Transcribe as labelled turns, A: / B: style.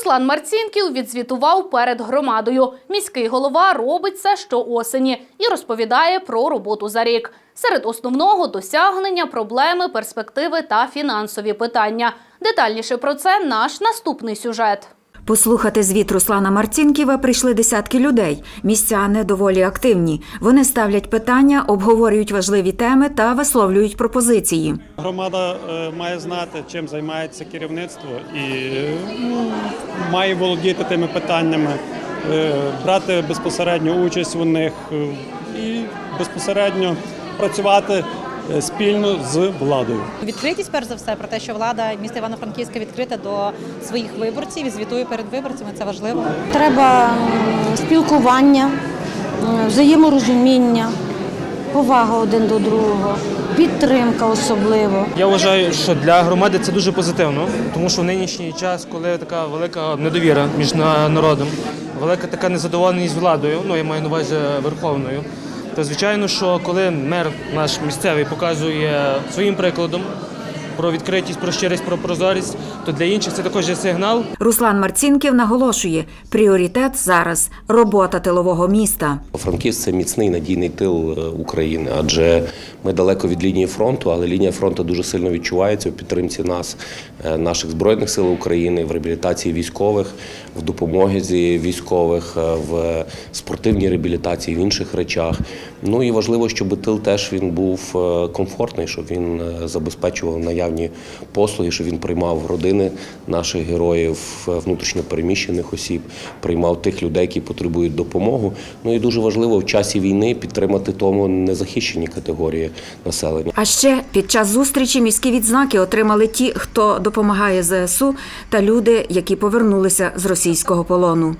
A: Руслан Марцінків відзвітував перед громадою. Міський голова робить це щоосені і розповідає про роботу за рік. Серед основного досягнення, проблеми, перспективи та фінансові питання. Детальніше про це наш наступний сюжет.
B: Послухати звіт Руслана Марцінківа прийшли десятки людей. Містяни доволі активні. Вони ставлять питання, обговорюють важливі теми та висловлюють пропозиції.
C: Громада е, має знати, чим займається керівництво і е, ну, має володіти тими питаннями, е, брати безпосередньо участь у них і безпосередньо працювати спільно з владою.
D: Відкритість, перш за все, про те, що влада міста Івано-Франківська відкрита до своїх виборців і звітує перед виборцями. Це важливо.
E: Треба спілкування, взаєморозуміння, повага один до другого, підтримка особливо.
F: Я вважаю, що для громади це дуже позитивно, тому що в нинішній час, коли така велика недовіра між народом, велика така незадоволеність владою, ну я маю на увазі верховною, то звичайно, що коли мер наш місцевий показує своїм прикладом про відкритість, про щирість, про прозорість, то для інших це також є сигнал.
B: Руслан Марцінків наголошує: пріоритет зараз робота тилового міста.
G: Франківськ це міцний надійний тил е, України, адже ми далеко від лінії фронту, але лінія фронту дуже сильно відчувається в підтримці нас, е, наших збройних сил України, в реабілітації військових, в допомозі військових, е, в спортивній реабілітації, в інших речах. Ну і важливо, щоб тил теж він був комфортний, щоб він забезпечував наявні послуги, щоб він приймав родини наших героїв, е, внутрішньо переміщених осіб, приймав тих людей, які потребують допомогу. Ну і дуже важливо в часі війни підтримати тому незахищені категорії населення.
B: А ще під час зустрічі міські відзнаки отримали ті, хто допомагає ЗСУ, та люди, які повернулися з російського полону.